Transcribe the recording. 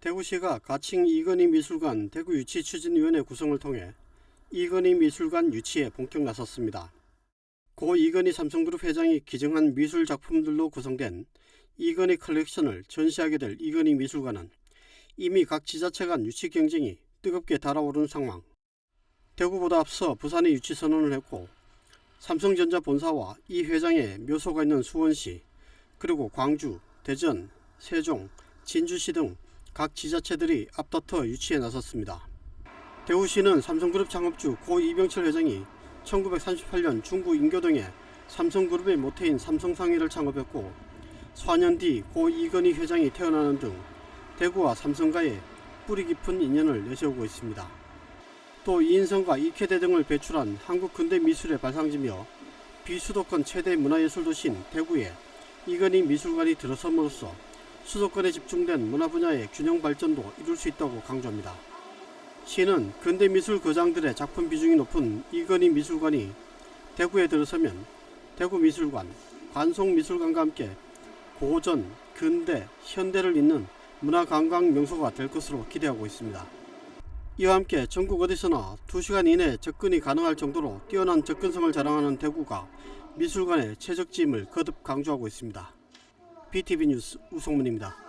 대구시가 가칭 이건희 미술관 대구 유치 추진위원회 구성을 통해 이건희 미술관 유치에 본격 나섰습니다. 고 이건희 삼성그룹 회장이 기증한 미술 작품들로 구성된 이건희 컬렉션을 전시하게 될 이건희 미술관은 이미 각 지자체 간 유치 경쟁이 뜨겁게 달아오르는 상황. 대구보다 앞서 부산이 유치 선언을 했고 삼성전자 본사와 이 회장의 묘소가 있는 수원시 그리고 광주, 대전, 세종, 진주시 등 각 지자체들이 앞다퉈 유치에 나섰습니다. 대구시는 삼성그룹 창업주 고 이병철 회장이 1938년 중구 인교동에 삼성그룹의 모태인 삼성상의를 창업했고 4년 뒤 고 이건희 회장이 태어나는 등 대구와 삼성과의 뿌리 깊은 인연을 내세우고 있습니다. 또 이인성과 이쾌대 등을 배출한 한국 근대 미술의 발상지며 비수도권 최대 문화예술 도시인 대구에 이건희 미술관이 들어섬으로써 수도권에 집중된 문화 분야의 균형 발전도 이룰 수 있다고 강조합니다. 시는 근대 미술 거장들의 작품 비중이 높은 이건희 미술관이 대구에 들어서면 대구 미술관, 관송 미술관과 함께 고전, 근대, 현대를 잇는 문화 관광 명소가 될 것으로 기대하고 있습니다. 이와 함께 전국 어디서나 2시간 이내 접근이 가능할 정도로 뛰어난 접근성을 자랑하는 대구가 미술관의 최적지임을 거듭 강조하고 있습니다. BTV 뉴스 우성문입니다.